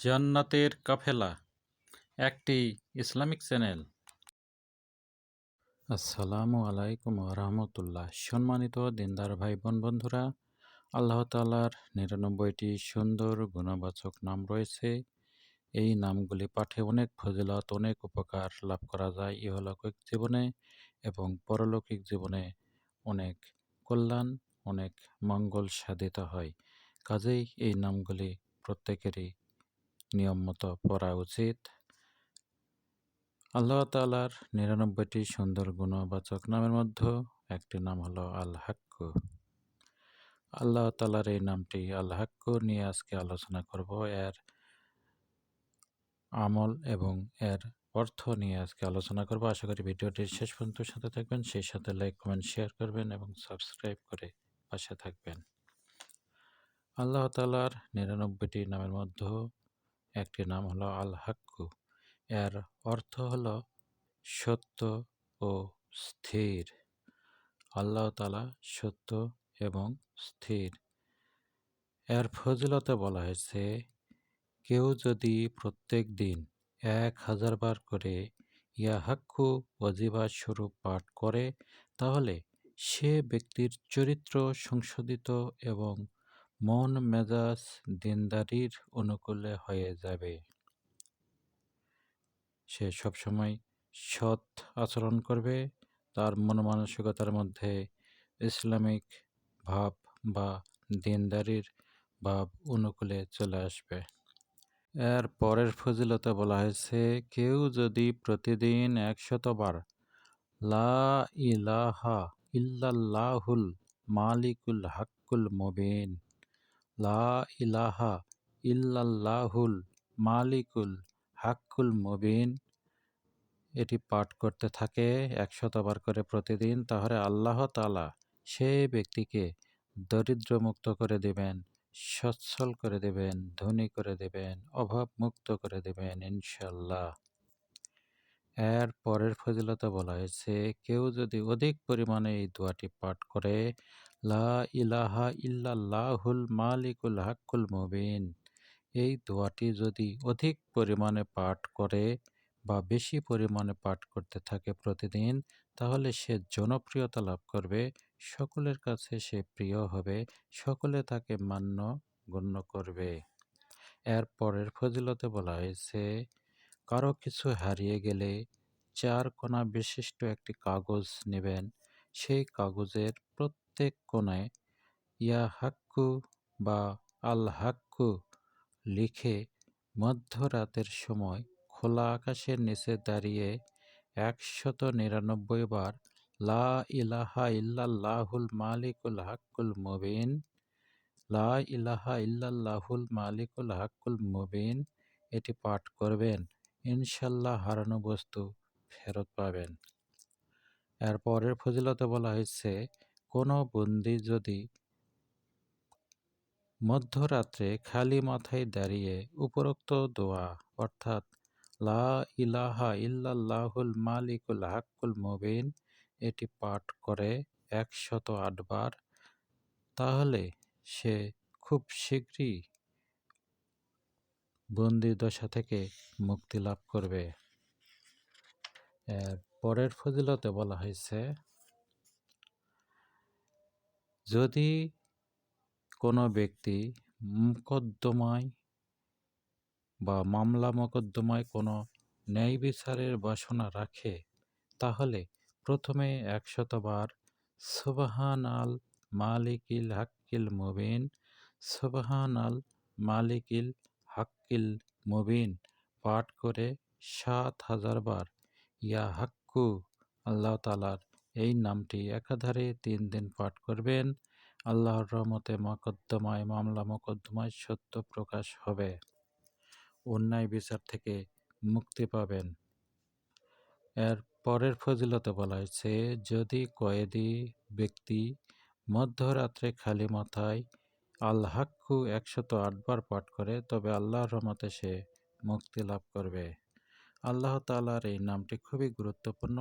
জান্নাতের কাফেলা, একটি Islamic channel. আসসালামু আলাইকুম রহমতুল্লাহ। সম্মানিত দিনদার ভাই, বোন, বন্ধুরা, আল্লাহ তালার নিরানব্বইটি সুন্দর গুণবাচক নাম রয়েছে। এই নামগুলি পাঠে অনেক ফজিলত, অনেক উপকার লাভ করা যায় ইহলৌকিক জীবনে এবং পরলৌকিক জীবনে অনেক কল্যাণ, অনেক মঙ্গল সাধিত হয়। কাজেই এই নামগুলি প্রত্যেকেরই নিয়ম মতো পড়া উচিত। আল্লাহ তালার নিরানব্বইটি সুন্দর গুণবাচক নামের মধ্যে একটি নাম হলো আল হাক্কু আল্লাহ তালার এই নামটি আল হাক্কু নিয়ে আজকে আলোচনা করব। এর আমল এবং এর অর্থ নিয়ে আজকে আলোচনা করব। আশা করি ভিডিওটির শেষ পর্যন্ত সাথে থাকবেন। সেই সাথে লাইক, কমেন্ট, শেয়ার করবেন এবং সাবস্ক্রাইব করে পাশে থাকবেন। আল্লাহ তালার নিরানব্বইটি নামের মধ্যে একটি নাম হলো আল হাক্কু এর অর্থ হলো সত্য ও স্থির। আল্লাহ তালা সত্য এবং স্থির। এর ফজিলতে বলা হয়েছে, কেউ যদি প্রত্যেক দিন এক হাজার বার করে ইয়া হাক্কু অজিবা স্বরূপ পাঠ করে, তাহলে সে ব্যক্তির চরিত্র সংশোধিত এবং মন মেজাজ দিনদারির অনুকূলে হয়ে যাবে। সে সবসময় সৎ আচরণ করবে। তার মন মানসিকতার মধ্যে ইসলামিক ভাব বা দিনদারির ভাব অনুকূলে চলে আসবে। এর পরের ফজিলতে বলা হয়েছে, কেউ যদি প্রতিদিন একশতবার লা ইলাহা ইল্লাল্লাহুল মালিকুল হাক্কুল মুবিন লা ইলাহা ইল্লাল্লাহুল মালিকুল হাক্কুল মুবিন। এটি পাঠ করতে থাকে একশতবার করে প্রতিদিন, তাহলে আল্লাহ তালা সেই ব্যক্তিকে দরিদ্র মুক্ত করে দেবেন, সচ্ছল করে দেবেন, ধনী করে দেবেন অভাব মুক্ত করে দেবেন ইনশাল্লাহ এর পরের ফজিলতে বলা হয়েছে, কেউ যদি অধিক পরিমাণে এই দোয়াটি পাঠ করে, লা ইলাহা ইল্লাল্লাহুল মালিকুল হাক্কুল মুবিন। এই দোয়াটি যদি অধিক পরিমাণে পাঠ করে বা বেশি পরিমাণে পাঠ করতে থাকে প্রতিদিন, তাহলে সে জনপ্রিয়তা লাভ করবে, সকলের কাছে সে প্রিয় হবে, সকলে তাকে মান্য গণ্য করবে। এর পরের ফজিলতে বলা হয়েছে কারও কিছু হারিয়ে গেলে চার কোনা বিশিষ্ট একটি কাগজ নেবেন। সেই কাগজের প্রত্যেক কোনায় ইয়া হাক্কু বা আল হাক্কু লিখে মধ্যরাতের সময় খোলা আকাশের নিচে দাঁড়িয়ে একশত নিরানব্বই বার লা ইলাহা ইল্লাল্লাহুল মালিকুল হাক্কুল মুবিন, লা ইলাহা ইল্লাল্লাহুল মালিকুল হাক্কুল মুবিন এটি পাঠ করবেন। ইনশাল্লাহ হারানো বস্তু ফেরত পাবেন। এর পরের ফজিলতে বলা হয়েছে, কোনো বন্দি যদি মধ্যরাত্রে খালি মাথায় দাঁড়িয়ে উপরোক্ত দোয়া, অর্থাৎ লা ইলাহা ইল্লাল্লাহুল মালিকুল হাক্কুল মুবিন, এটি পাঠ করে একশত আটবার, তাহলে সে খুব শীঘ্রই বন্দি দশা থেকে মুক্তি লাভ করবে। পরের ফজিলতে বলা হয়েছে, যদি কোনো ব্যক্তি মোকদ্দমায় বা মামলা মোকদ্দমায় কোনো ন্যায় বিচারের বাসনা রাখে, তাহলে প্রথমে একশতবার সুবাহান আল মালিকিল হাক্কিল মুবিন, সুবাহান আল মালিকিল হাক্কিল মুবিন পাঠ করে সাত হাজার বার। ইয়া হাক্কু, আল্লাহ তালার এই নামটি একাধারে তিন দিন পাঠ করবেন। আল্লাহর রহমতে মকদ্দমায়, মামলা মকদ্দমায় সত্য প্রকাশ হবে। অন্যায় বিচার থেকে মুক্তি পাবেন। এর পরের ফজিলতে বলা হয়েছে, যদি কয়েদি ব্যক্তি মধ্যরাত্রে খালি মাথায় আল্লাহাক্কু একশত আটবার পাঠ করে, তবে আল্লাহর রহমতে সে মুক্তি লাভ করবে। আল্লাহ তালার এই নামটি খুবই গুরুত্বপূর্ণ।